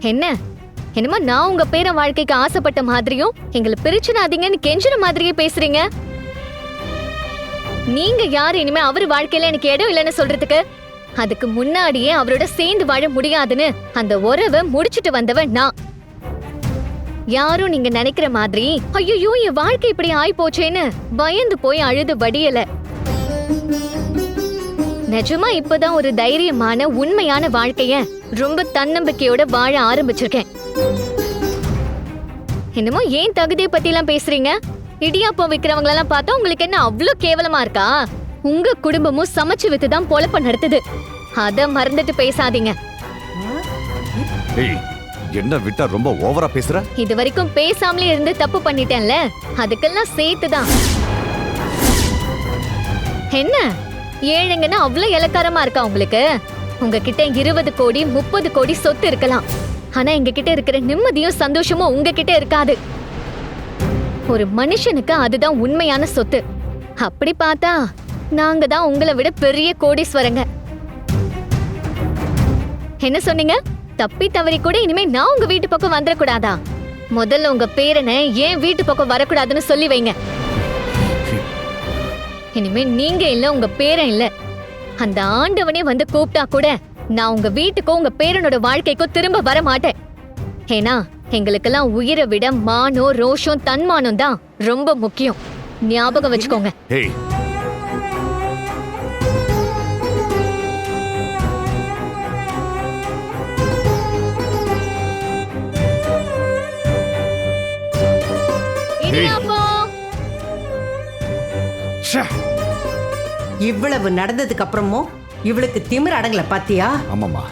என்ன? என்னமோ நான் உங்க பேர வாழ்க்கைக்கு ஆசைப்பட்ட மாதிரியும் எங்களை பிரிச்சுனாதீங்கன்னு கெஞ்சுற மாதிரியே பேசுறீங்க. நீங்க யாரு? இனிமே அவர் வாழ்க்கையில எனக்கு இடம் இல்லைன்னு சொல்றதுக்கு? அதுக்கு முன்னாடியே அவரோட சேர்ந்து வாழ முடியாதுன்னு அந்த உறவை முடிச்சிட்டு வந்தவன் நான். யாரும் நீங்க நினைக்கிற மாதிரி ஐயோ என் வாழ்க்கை இப்படி ஆயி போச்சேன்னு பயந்து போய் அழுது வடியல. நிஜமா இப்பதான் ஒரு தைரியமான உண்மையான வாழ்க்கைய ரொம்ப தன்னம்பிக்கையோட வாழ ஆரம்பிச்சிருக்கேன். என்னமோ ஏன் தகுதியை பத்தி எல்லாம் பேசுறீங்க? இடியாப்பம் விக்கிறவங்க எல்லாம் பார்த்தா உங்களுக்கு என்ன அவ்ளோ கேவலமா இருக்கா? உங்க குடும்பமும் சமைச்சு வித்து தான் பொழப்ப நடத்துது. அத மறந்துட்டு பேசாதீங்க. என்ன விட்டா ரொம்ப ஓவரா பேசுற? இது வரைக்கும் பேசாமலே இருந்து தப்பு பண்ணிட்டேன்ல. அதுக்கெல்லாம் சேர்த்துதான். என்ன? ஏழைங்கன்னா அவ்வளோ இலக்காரமா இருக்கா உங்களுக்கு? உங்ககிட்ட இருபது கோடி முப்பது கோடி சொத்து இருக்கலாம். ஆனா எங்ககிட்ட இருக்கிற நிம்மதியும் சந்தோஷமும் உங்ககிட்ட இருக்காது. ஒரு மனுஷனுக்கு அதுதான் உண்மையான சொத்து. அப்படி பார்த்தா நாங்க தான் உங்களை விட பெரிய கோடீஸ்வரங்க. என்ன சொன்னீங்க? தப்பி தவறி கூட இனிமே நான் உங்க வீட்டு பக்கம் வந்துடக்கூடாதா? முதல்ல உங்க பேரனை ஏன் வீட்டு பக்கம் வரக்கூடாதுன்னு சொல்லி வைங்க. இனிமே நீங்க இல்ல உங்க பேரன் இல்ல. அந்த ஆண்டவனே வந்து கூப்பிட்டா கூட நான் உங்க வீட்டுக்கோ உங்க பேரனோட வாழ்க்கைக்கோ திரும்ப வர மாட்டேன் ஏன்னா எங்களுக்கெல்லாம் உயிரை விட மானம் ரோஷம் தன்மானம் தான் ரொம்ப முக்கியம். ஞாபகம் வச்சுக்கோங்க. ச்சே. இவ்வளவு நடந்ததுக்கு அப்புறமும் இவளுக்கு திமிர் அடங்கல பாத்தியா? ஆமாம்மா.